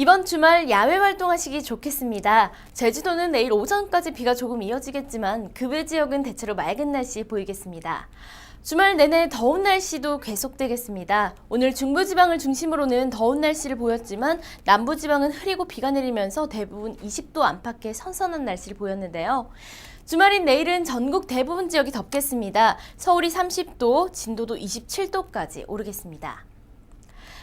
이번 주말 야외 활동하시기 좋겠습니다. 제주도는 내일 오전까지 비가 조금 이어지겠지만 급외 지역은 대체로 맑은 날씨 보이겠습니다. 주말 내내 더운 날씨도 계속되겠습니다. 오늘 중부지방을 중심으로는 더운 날씨를 보였지만 남부지방은 흐리고 비가 내리면서 대부분 20도 안팎의 선선한 날씨를 보였는데요. 주말인 내일은 전국 대부분 지역이 덥겠습니다. 서울이 30도, 진도도 27도까지 오르겠습니다.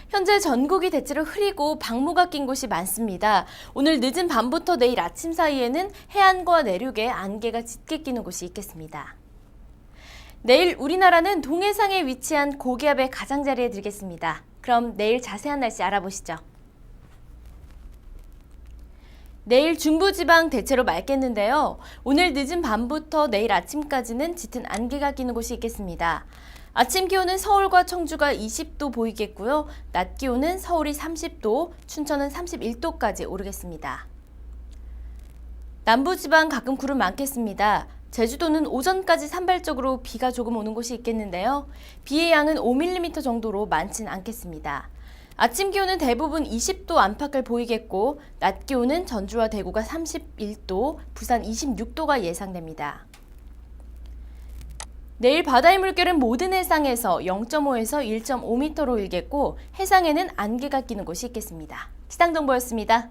현재 전국이 대체로 흐리고 방무가 낀 곳이 많습니다. 오늘 늦은 밤부터 내일 아침 사이에는 해안과 내륙에 안개가 짙게 끼는 곳이 있겠습니다. 내일 우리나라는 동해상에 위치한 고기압의 가장자리에 들겠습니다. 그럼 내일 자세한 날씨 알아보시죠. 내일 중부지방 대체로 맑겠는데요. 오늘 늦은 밤부터 내일 아침까지는 짙은 안개가 끼는 곳이 있겠습니다. 아침 기온은 서울과 청주가 20도 보이겠고요. 낮 기온은 서울이 30도, 춘천은 31도까지 오르겠습니다. 남부지방 가끔 구름 많겠습니다. 제주도는 오전까지 산발적으로 비가 조금 오는 곳이 있겠는데요. 비의 양은 5mm 정도로 많진 않겠습니다. 아침 기온은 대부분 20도 안팎을 보이겠고, 낮 기온은 전주와 대구가 31도, 부산 26도가 예상됩니다. 내일 바다의 물결은 모든 해상에서 0.5에서 1.5m로 일겠고, 해상에는 안개가 끼는 곳이 있겠습니다. 시상정보였습니다.